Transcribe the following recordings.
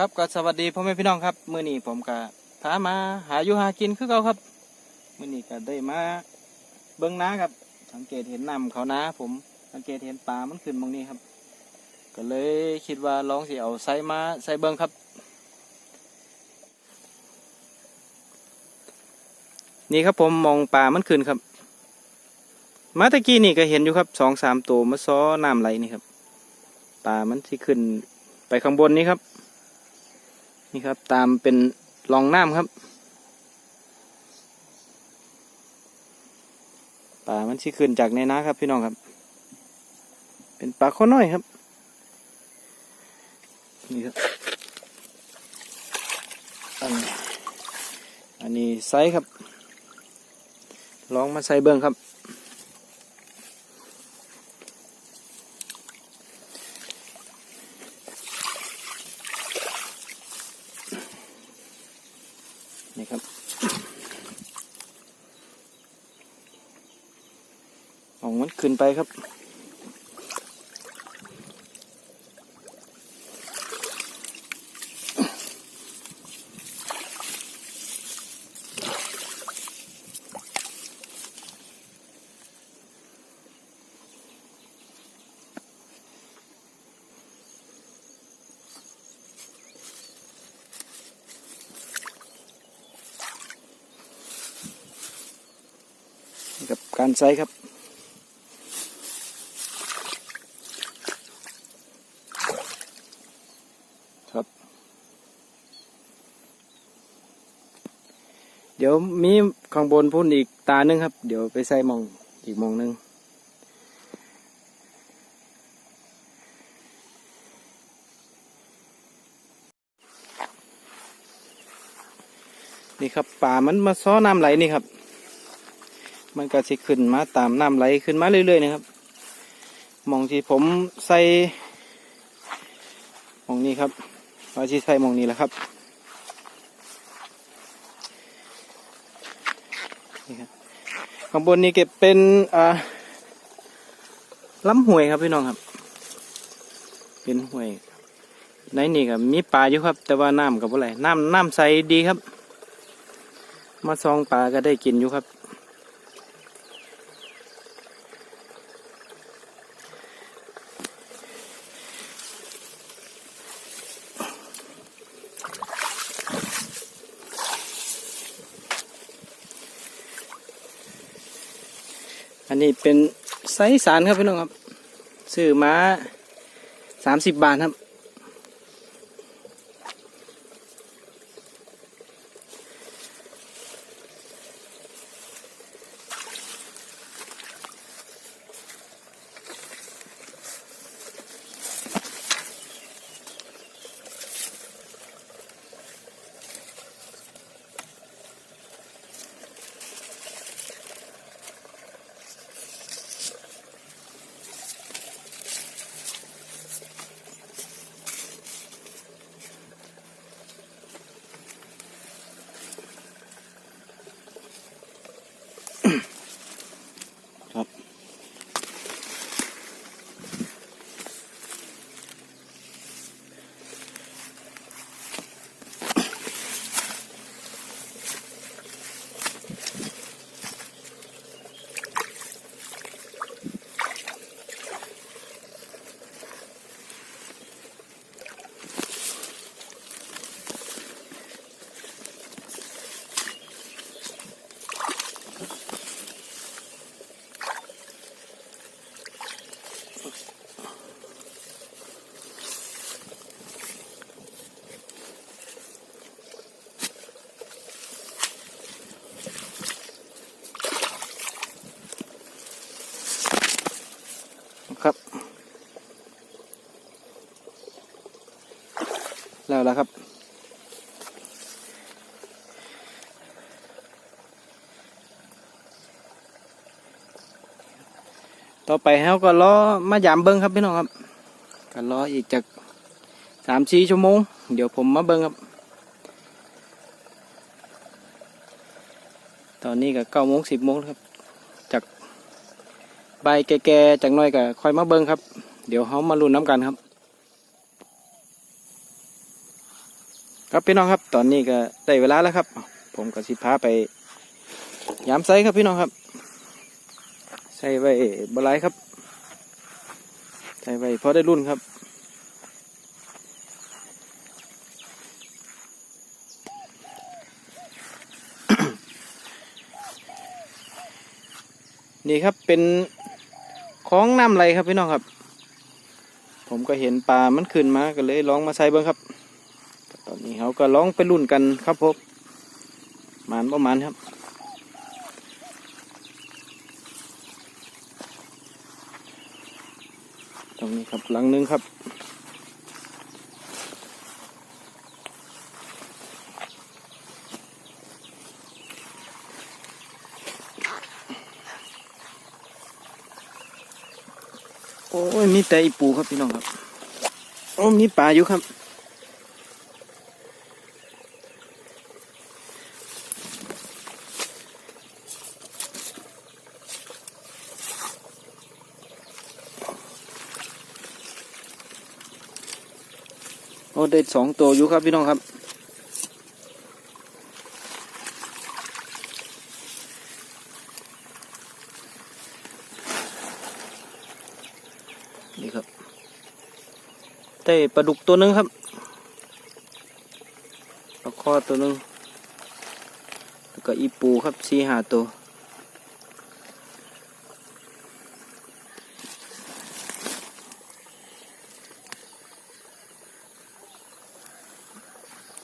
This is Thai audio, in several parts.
ครับก็สวัสดีพ่อแม่พี่น้องครับมื้อนี้ผมก็พามาหาอยู่หากินคือเก่าครับมื้อนี้ก็ได้มาเบิ่งน้าครับ สังเกตเห็นน้ำเขานาผมสังเกตเห็นปลามันขึ้นตรงนี้ครับ ก็เลยคิดว่าลองสิเอาใส่มาใส่เบิ่งครับ นี่ครับผมมองปลามันขึ้นครับ มาตะกี้นี่ก็เห็นอยู่ครับสองสามตัวมาซ้อน้ำไหลนี่ครับปลามันที่ขึ้นไปข้างบนนี้ครับ นี่ครับตามเป็นรองน้ำครับปลามันที่ขึ้นจากในน้าครับพี่น้องครับ เป็นปลาข้อน้อยครับนี่ครับอันอันนี้ไซส์ครับ ลองมาใส่เบิ้งครับ นี่ครับ เอามันขึ้นไปครับ กับการใส่ครับครับ เดี๋ยวมีข้างบนพุ่นอีกตาหนึงครับ เดี๋ยวไปใส่มองอีกมองหนึงนี่ครับป่ามันมาซ้อน้ำไหลนี่ครับ มันก็สิขึ้นมาตามน้ำไหลขึ้นมาเรื่อยๆนะครับมองที่ผมใส่มองนี้ครับเราที่ใส่มองนี้แหละครับนี่ครับข้างบนนี้เก็บเป็นอ่าลำห้วยครับพี่น้องครับ เป็นห้วยในนี่ก็มีปลาอยู่ครับ แต่ว่าน้ำกับอะไรน้ำน้ำใสดีครับ มาซองปลาก็ได้กินอยู่ครับ อันนี้เป็นไซส์สารครับพี่น้องครับซื้อมาสามสิบบาทครับครับ ครับ แล้วแล้วครับ ต่อไปเราก็รอมายามเบิ้งครับพี่น้องครับก็รออีกจากสามสี่ชั่วโมง เดี๋ยวผมมาเบิ้งครับ ตอนนี้ก็เก้าโมงสิบโมงแล้วครับ ใบแก่ๆจากหน้อยก็ค่อยมาเบิ้งครับ เดี๋ยวเขามาลุ้นน้ำกันครับ ครับพี่น้องครับ ตอนนี้ก็ได้เวลาแล้วครับ ผมก็สิพาไปยามไซครับพี่น้องครับใส่ไว้บลายครับใส่ไว้พอได้รุ่นครับนี่ครับเป็น ของน้ำไหลครับพี่น้องครับ ผมก็เห็นปลามันขึ้นมาก็เลยลองมาใส่เบิ้งครับ ตอนนี้เขาก็ลองไปรุ่นกันครับผมมันประมาณครับตรงนี้ครับหลังนึงครับ มีแต่อีปูครับพี่น้องครับโอ้มีปลาอยู่ครับโอ้ได้สองตัวอยู่ครับพี่น้องครับ นี่ครับ ได้ปลาดุกตัวหนึ่งครับปลาคอตัวหนึ่งแล้วก็อีปูครับสี่หาตัว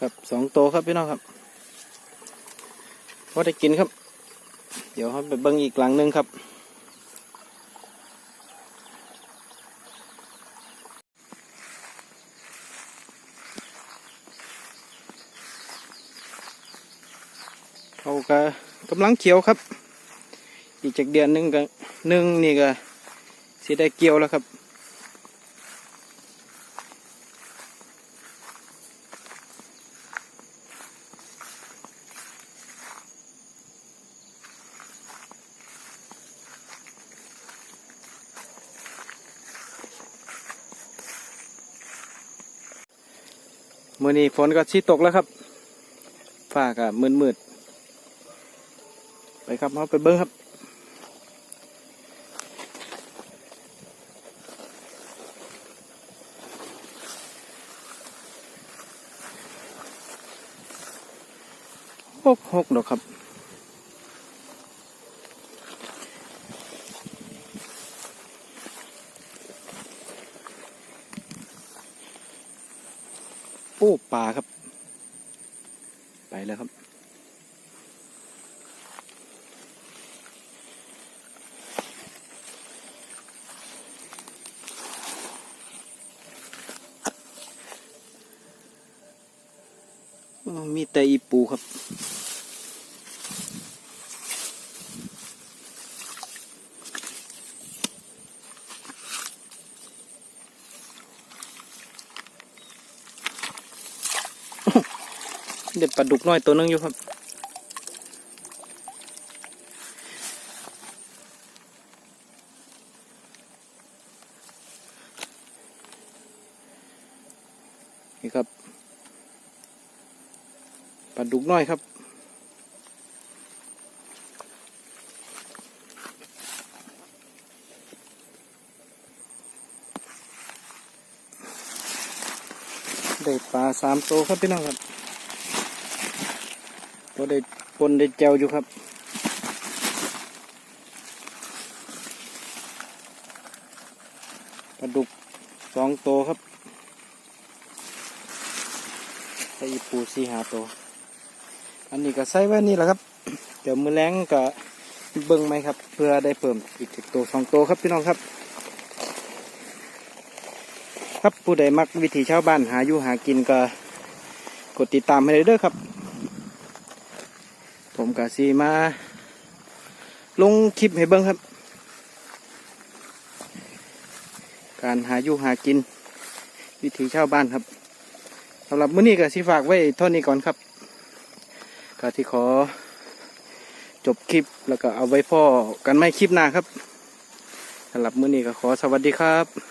ครับสองตัวครับพี่น้องครับพอได้กินครับ เดี๋ยวครับไปเบิ้งอีกหลังหนึงครับ เขาก็กำลังเขียวครับ อีกจากเดือนหนึ่งก็หนึ่งนี่ก็สิได้เกี่ยวแล้วครับมื่อนี้ฝนก็ชีตกแล้วครับฟ้าก็มืดมืด ไปครับเอาไปเบิ้งครับหกหกดอกครับโอ้ปลาครับ ไปแล้วครับ มีแต่อีปูครับ เด็ดปลาดุกน้อยตัวนึงอยู่ครับ ปลาดุกน้อยครับได้ปลาสามตัวครับพี่น้องครับก็ได้ปนได้แจวอยู่ครับปลาดุกสองตัวครับใส่อีปูสี่หาตัว อันนี้ก็ใส่ไว้นี่แหละครับ เดี๋ยวมือแรงก็เบิ้งไหมครับ เพื่อได้เพิ่มอีกตัวสองตัวครับพี่น้องครับ ครับผู้ใดมักวิถีชาวบ้านหาอยู่หากินก็กดติดตามให้เลยเด้อครับ ผมกะซีมา ลงคลิปให้เบิ้งครับ การหาอยู่หากิน วิถีชาวบ้านครับสำหรับมื้อนี้ก็สิฝากไว้เท่านี้ก่อนครับ ก็ที่ขอจบคลิปแล้วก็เอาไว้พ่อกันไม่คลิปหน้าครับสำหรับมื้อนี้ก็ขอสวัสดีครับ